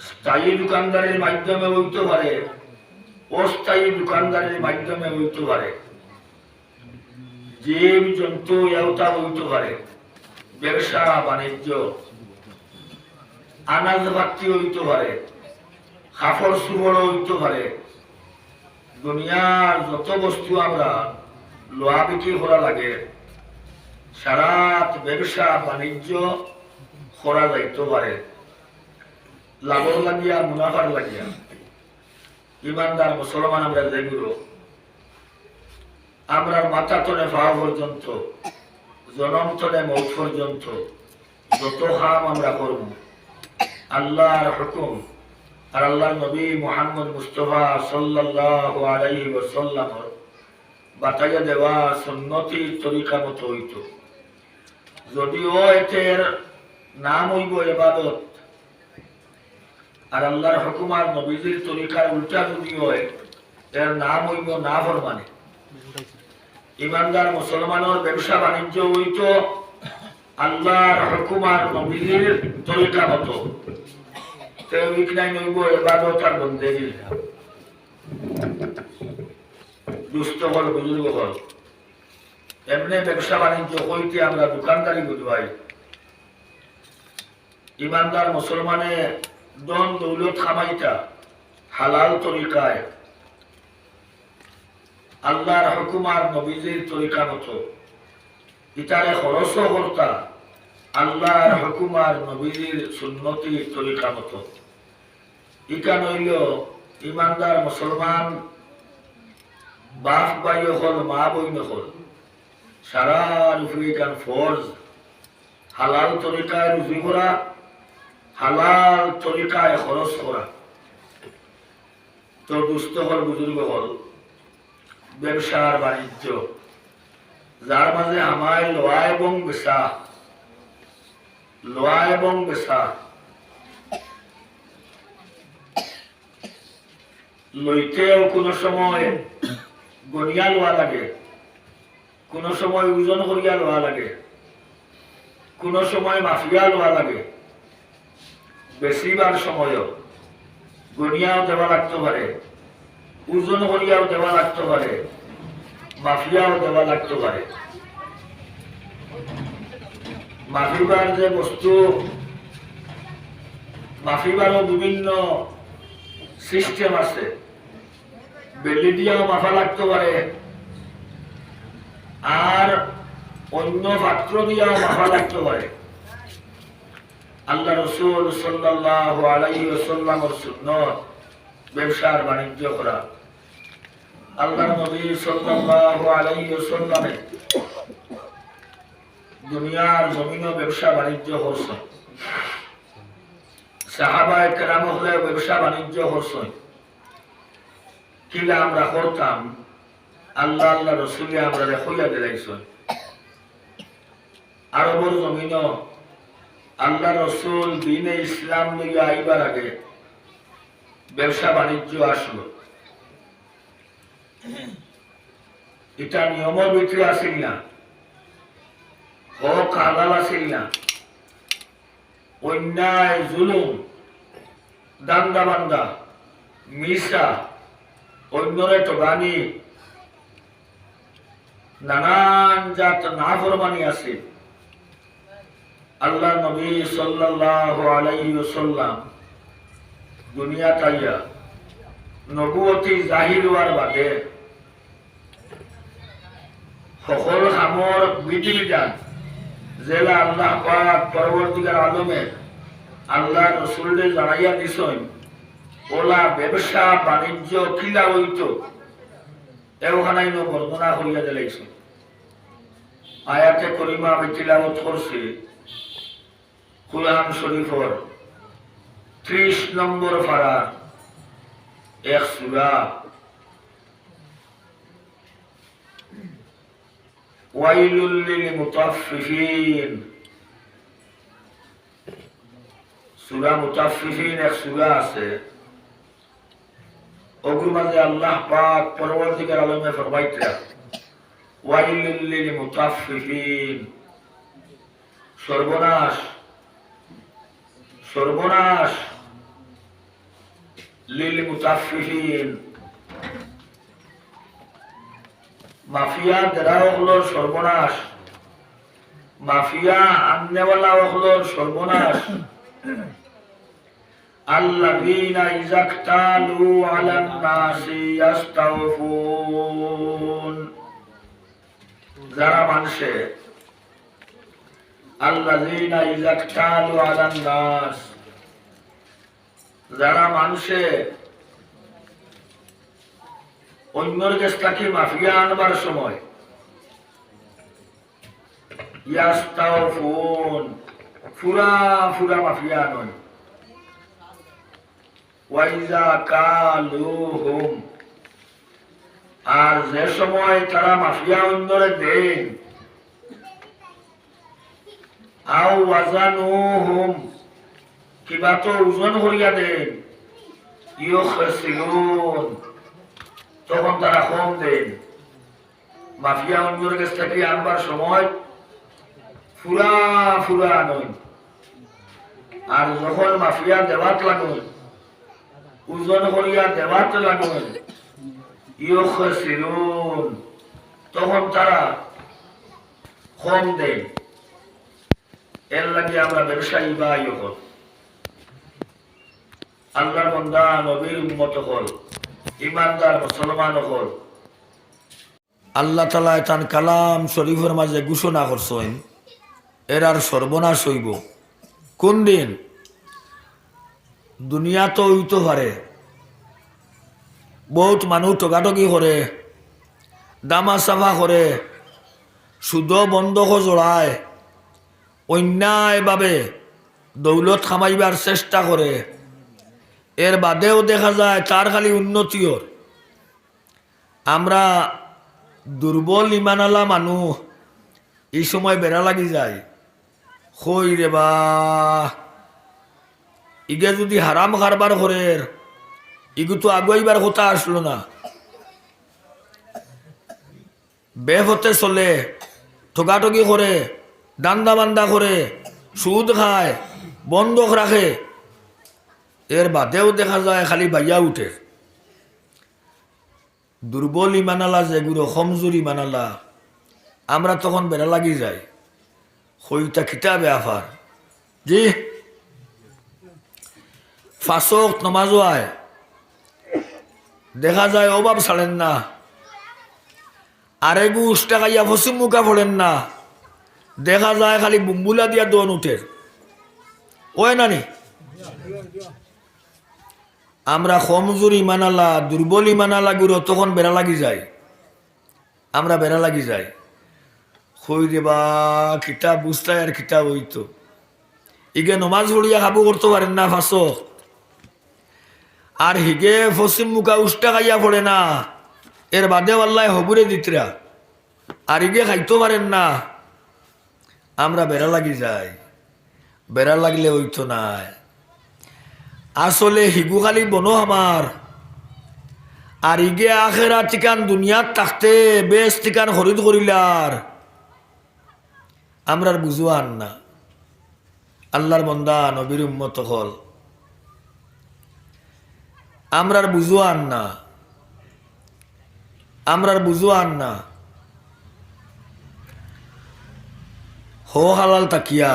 স্থায়ী দোকানদারের মাধ্যমে হইতে পারে, অস্থায়ী দোকানদারের মাধ্যমে হইতে পারে। জীব, জন্তু এওতা হইতে পারে। ব্যবসা, বাণিজ্য, আনাজ বাতি হইতে পারে, কাপড় সুবড় হইতে পারে। দুনিয়ার যত বস্তু আমরা লোহা বিক্রি করা লাগে সারাত ব্যবসা, বাণিজ্য করা যাইতে পারে। লাভর লাগিয়া মুনাফার লাগিয়া। ইমানদার মুসলমান আমরা যেগুলো আমরা মাথা তনে পাওয়া পর্যন্ত, জনম তনে মৌত পর্যন্ত, যত হাম আমরা করব। আল্লাহর হুকুম আর আল্লাহর নবী মোহাম্মদ মুস্তফা সাল্লাল্লাহু আলাইহি ওয়াসাল্লামর বাতাইয়া দেওয়া সুন্নতি তরিকা মতো হইত। যদিও এতের নাম হইব এবাদত আর আল্লাহর হুকুম আর নবীজির তরিকার উল্টা যদি হয়, এর নাম হইব না ফরমানে ইমানদার মুসলমানের ব্যবসা বাণিজ্য হইত আল্লাহর হুকুম আর নবীজির তরিকা ইকনাই নইব আর বন্দেগি দুস্থ হল, বুজুর্গ হল। এমনি ব্যবসা বাণিজ্য হইতে আমরা দোকানদারি বুঝবাই। ইমানদার মুসলমানে দন দৌলত খামাইটা হালাল তরিকায়। আল্লাহর হুকুমার নবীজির তরিকা মতো। ইতারে খরচ কর্তা আল্লাহর হুকুমার নবীজির সুন্নতি তরিকা মতো। ইকা নইল ইমানদার মুসলমান বাপ বাই হল মা বই হল সারা রুফি কান ফরজ, হালাল তরিকায় রুফি করা হালাল তরিকায় খরচ করা। তো দুস্থ হল, বুজুর্গ হল, ব্যবসার বাণিজ্য, যার মাঝে আমার লোয়া এবং বেসা লোয়া এবং বেসা লইতেও কোনো সময় গনিয়া লোয়া লাগে, কোনো সময় ওজন করিয়া লোয়া লাগে, কোনো সময় মাফিয়া লোয়া লাগে বেশিবার সময়ও গনিয়াও দেওয়া লাগতে পারে, ওজন করিয়াও দেওয়া লাগতে পারে, মাফিয়াও দেওয়া লাগতে পারে। মাফিবার যে বস্তু, মাফিবারও বিভিন্ন সিস্টেম আছে। বেলি দিয়েও মাফা লাগতে পারে, আর অন্য পাত্র দিয়েও মাফা লাগতে পারে। আল্লাহ রসুল সাল্লাহ আলাই সাল্লামর সুন্নত, ব্যবসার বাণিজ্য করা। আল্লাহ নবী সাল্লাল্লাহু আলাইহি ওয়াসাল্লামে দুনিয়ার জমিন ব্যবসা বাণিজ্য করছে সাহাবা একরাম হলে ব্যবসা বাণিজ্য করছে কিলা আমরা করতাম, আল্লাহ আল্লাহ রসুলে আমরা রেখইয়া দিলাইছ আরবর জমিন আল্লাহ রসুল দিনে ইসলাম লইয়া আইবার আগে ব্যবসা বাণিজ্য আসলো। এটা নিয়মের ভিতরে আসিল না। হক, হালাল আসিল না। অন্যায়, জুলুম দান্দা বান্দা মিশা অন্যরে টোগানি নানান জাত না আছে আল্লাহ নবী সাল্লাল্লাহু আলাইহি ওয়াসাল্লাম, দুনিয়া তাইয়া নবুয়তী জাহির হওয়ার বাদে সকল কামৰ বিধি বিধান জেলা আল্লাহ পাক পরবর্তীকার আলমে আল্লাহ রসুলদের জানাইয়া দিছই ওলা ব্যবসা বাণিজ্য কিলা হইত? এওখানাই নো বর্ণনা হইয়া দিলাইছে আয়াতে করিমা আমি করছি কুরআন শরীফর ত্রিশ নম্বর ফারা এক সুরা। ওয়াইলুল লিল মুতাফফিফিন সূরা মুতাফফিফিন এক সূরা আছে। ওগুর মাঝে আল্লাহ পাক পরবর্তীকার আলমে ফরমাইতরা ওয়াইলুল লিল মুতাফফিফিন সর্বনাশ। সর্বনাশ লিল মুতাফিহিন মাফিয়া দেরা হলোর সর্বনাশ মাফিয়া আননেওয়ালা হলোর সর্বনাশ الذين إذا اكتالوا على الناس يستوفون যারা মানুষে আল্লাযীনা ইযা ইকতালু আলান নাস যারা মানুষে অন্যের কাছ থেকে মাফিয়া আনবার সময় ইয়াস্তাও ফোন ফুরা ফুরা মাফিয়া নয়। ওয়াইজা কালুহুম। আর যে সময় তারা মাফিয়া অন্যরে দেয় আও ওয়াজানুহুম কিবা তো ওজন করিয়া দেন। ইউখসিরুন, তখন তারা কম দেন। মাফিয়া অন্যর কাছ থেকে আনবার সময় ফুরা ফুরা আনন আর যখন মাফিয়া দেওয়াত লাগুন ওজন করিয়া দেওয়াত লাগুন ইউখসিরুন, তখন তারা কম দেন। এর লাগে আমরা ব্যবসায়ী বা ইয়কল আল্লাহর বন্দা নবীর উম্মত হল ইমানদার মুসলমান হল আল্লাহ তালা তান কালাম শরীফের মাঝে ঘোষণা করছেন, এর আর সর্বনাশ হইব। কোন দিন? দুনিয়া তো হইতে পারে। বহুত মানুষ টকাটকি করে, দামা চাফা করে সুদ বন্ধক জড়ায়। অন্যায়ভাবে দৌলত খামাইবার চেষ্টা করে। এর বাদেও দেখা যায় তার খালি উন্নতিও আমরা দুর্বল ইমানালা মানুষ এই সময় বেড়া লাগি যায়। হই রে বা, ইগে যদি হারাম কারবার করে ইগু তো আগুয়াইবার কথা আসলো না। বে হতে চলে ঠকাঠকি করে দান্দা বান্দা করে, সুদ খায়, বন্ধক রাখে। এর বাদেও দেখা যায় খালি বাইয়া উঠে। দুর্বল ইমানালা যেগুলো কমজোর ইমানালা আমরা তখন বেড়া লাগি যাই। হইতা খিতাবে আফার। জি? ফাঁসক নমাজও আয়। দেখা যায় অভাব ছাড়েন না। আরেগু উষ্টা খাইয়া ফসিম মুখা পড়েন না। দেখা যায় খালি বুম্বুলা দিয়া দোন উঠে। ওই নানি? আমরা কমজোর ইমানালা দুর্বল ইমানালা গুলো তখন বেড়া লাগি যায়। আমরা বেড়া লাগি যাই। হই দেবা কিতাব বুঝতাই আর কিতাব হইতো। ইগে নমাজ পড়িয়া খাব করতে পারেন না ফাঁসো আর হিগে পশ্চিম মুখা উষ্টা খাইয়া পড়ে না। এর বাদে আল্লাহ হবুরে দিতরা। আর ইগে খাইতে পারেন না। আমরা বেড়া লাগি যাই। বেড়া লাগলে হইতো নাই। আসলে হিগু খালি বনো আমার। আর ইগে আখেরা ঠিকান দুনিয়াত থাকতে বেশ ঠিকান খরিদ করিলার। আমরার বুঝুয়ান না। আল্লাহর বন্দা নবীর উম্মত হল। আমরার বুঝুয়ান না। আমরার বুঝুয়ান না। হো হালাল তাকিয়া,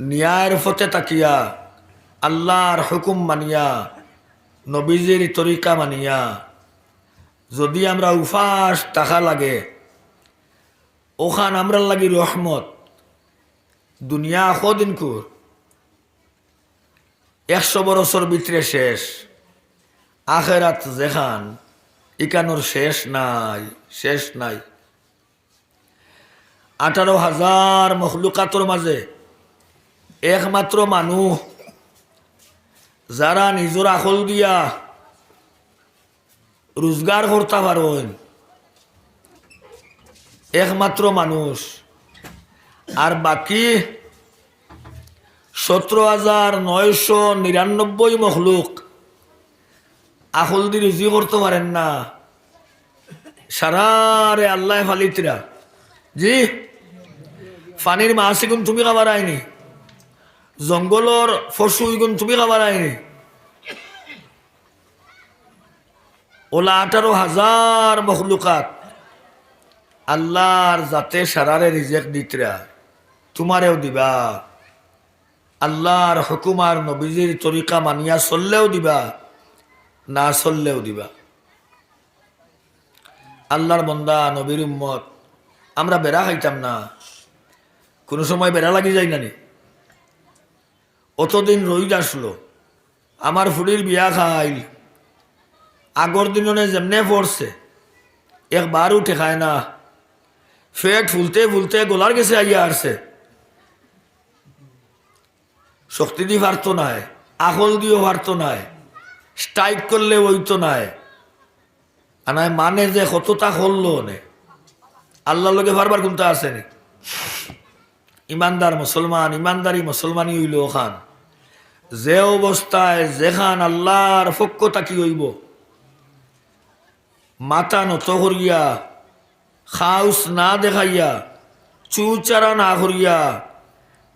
ন্যায়ের ফতে তাকিয়া, আল্লাহর হুকুম মানিয়া, নবীজির তরিকা মানিয়া। যদি আমরা উফাস টাকা লাগে, ওখান আমরা লাগি রহমত, দুনিয়া কদিন কুর? একশো বছর ভিতরে শেষ, আখেরাত যেখান, ইকানোর শেষ নাই শেষ নাই। আঠারো হাজার মখলুকাতর মাঝে একমাত্র মানুষ যারা নিজের আখল দিয়া রোজগার করতে পারেন একমাত্র মানুষ আর বাকি সতেরো হাজার নয়শো নিরানব্বই মখলুক আখল দিয়ে রুজি করতে পারেন না। সারারে আল্লাহ ফালিতরা জি, ফানির মাছ গুণ তুমি খাবার আইনি জঙ্গলর ফসু গুণ তুমি খাবার আইনি। ওলা আঠারো হাজার মখলুকাত, আল্লাহর যাতে সারারে রিজেক দিতরা, তোমারেও দিবা। আল্লাহর হুকুমার নবীজির তরিকা মানিয়া চললেও দিবা, না চললেও দিবা। আল্লাহর বন্দা, নবীর উম্মত আমরা বেড়া খাইতাম না। কোনো সময় বেড়া লাগি যায় না নি অতদিন রইদ আসলো। আমার ফুড়ির বিয়া খাইল। আগর দিননে যেমনে পড়ছে একবার উঠে খায় না। ফেট ফুলতে ফুলতে গোলার গেছে আইয়া আসছে। শক্তি দিয়ে পারতো নাই, আখল দিয়েও পারতো নাই, স্ট্রাইক করলে ওইতো নাই। আনায় মানে যে কতটা করল নে। আল্লাহ লোকে পারবার কোনটা আসেনি ইমানদার মুসলমান, ইমানদারি মুসলমানই হইল ওখান। যে অবস্থায় যেখান আল্লাহর পক্ষ তাকি হইব? মাথা নত করিয়া খাউস না দেখাইয়া চুচারা না করিয়া,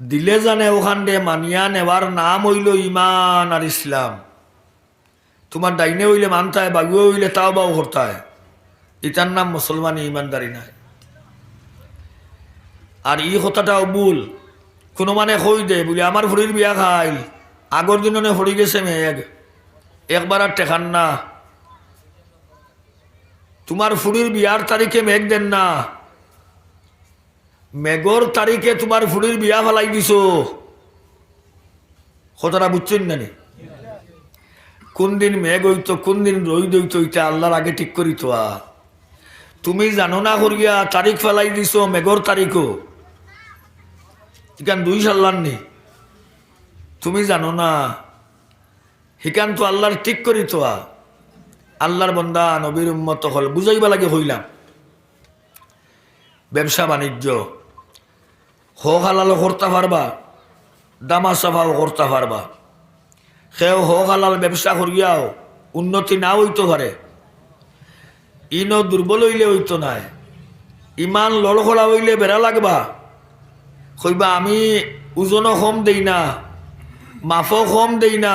দিলে জানে ওখান দে মানিয়া নেবার নাম হইল ইমান আর ইসলাম। তোমার ডাইনে হইলে মানতায় বাগুয়ে হইলে তাও বাও করতায় ইটার নাম মুসলমানি ইমানদারি নাই। আর ই কথাটাও ভুল। কোনো মানে কই দে, বলি আমার ফুড়ির বিয়া খাইল। আগর দিননে হরি গেছে মেঘ। একবার আর টেকান না। তোমার ফুড়ির বিয়ার তারিখে মেঘ দেন না। মেঘর তারিখে তোমার ফুড়ির বিয়া ফেলাই দিছ। কথাটা বুঝছেন না? কোন দিন মেঘ হইতো কোন দিন রইদ হইতো ইটা আল্লাহর আগে ঠিক করি তো তুমি জানো না করিয়া তারিখ ফেলাই দিছ মেঘর তারিখও ইকান দুই সাল্লার নি তুমি জানো না, হিকান তো আল্লাহর ঠিক করি তো আল্লাহর বন্দা নবীর উম্মত হল, বুঝাইবা লাগে হইলাম। ব্যবসা বাণিজ্য, হো হালাল করতে পারবা, দামা সাফাও করতে পারবা। সেও হো হালাল ব্যবসা করিয়াও উন্নতি না হইতে পারে। ইনো দুর্বল হইলে হইতো নাই। ইমান লড়খড়া হইলে বেড়া লাগবা। কইবা, আমি ওজনও কম দেই না মাফও কম দেই না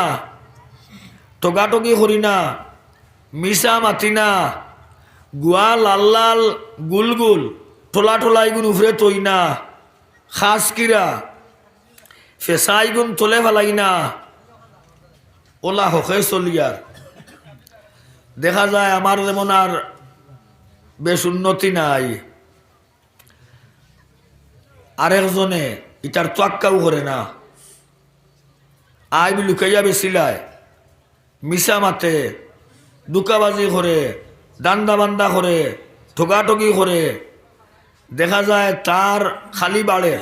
টগাটগি করি না মিশা মাতি না গুয়া লাল লাল গুল গুল, ঠোলা ঠোলা এগুন উফরে তৈ না খাস কিরা ফেসা এগুন তোলে ফেলাই না ওলা হকে চলিয়ার দেখা যায় আমার যেমন আর বেশ উন্নতি নাই। আরেকজনে ইটার তোয়াক্কাও করে না। আই বি লুকাইয়া বেছিলায় মিশা মাতে, দুকাবাজি করে দান্দা বান্দা করে, ঠোকাঠকি করে। দেখা যায় তার খালি বাড়ে।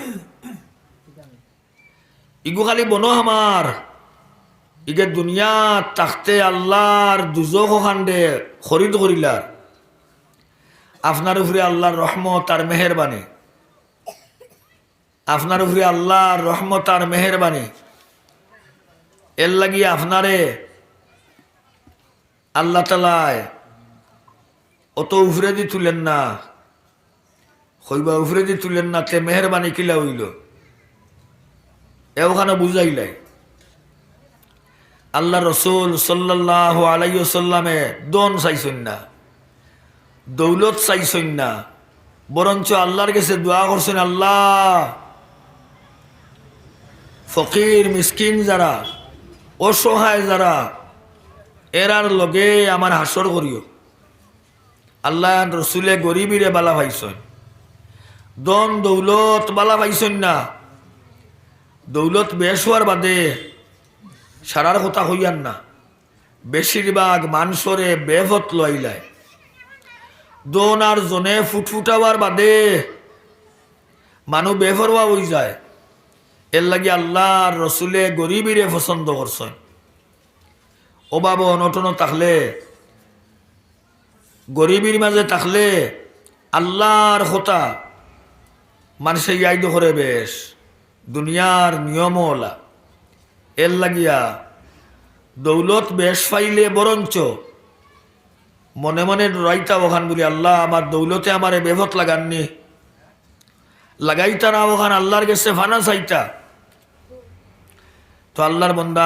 ইগু খালি বনো আমার ইগে দুনিয়া তাকতে আল্লাহর দুজক খান্ডে খরিদ করিলার। আপনার উপরে আল্লাহর রহমত আর মেহরবানি। আপনার উপরে আল্লাহর রহমত আর মেহরবানি। এর লাগি আপনারে আল্লাহ তালায় অত উফরে দি তুলেন না, হইবা উফরে দি তুলেন না, তে মেহরবানি কিলা হইল? এ ওখানে বুঝাইলাই। আল্লাহ রসুল সাল্লাহ আলাইসাল্লামে দন চাইছেন না, দৌলত চাইছেন না, বরঞ্চ আল্লাহর কাছে দোয়া করছেন, আল্লাহ ফকির, মিসকিন যারা, অসহায় যারা, এরার লগে আমার হাসর করিও। আল্লাহ রসুলে গরিবিরে বালা ভাইছেন দন দৌলত বালা ভাইছেন না। দৌলত বেশ হওয়ার বাদে সারার কথা হইয়ান না। বেশিরভাগ মানুষরে বেভত লইলায় দোন আর জনে ফুটফুটাবার বাদে মানুষ বেফরওয়া হয়ে যায়। এর লাগি আল্লাহর রসুলে গরিবিরে পছন্দ করছেন। অভাব অনটন থাকলে, গরিবির মাঝে থাকলে আল্লাহর কথা মানুষে ইয়াইদ করে বেশ। দুনিয়ার নিয়ম ওলা এর লাগিয়া দৌলত বেশ পাইলে বরঞ্চ মনে মনে রাইতা ওখান বলি, আল্লাহ, আমার দৌলতে আমারে বেভত লাগাননি। লাগাইতা না ওখান আল্লাহর গেছে ফানা চাইতা। তো আল্লাহর বন্দা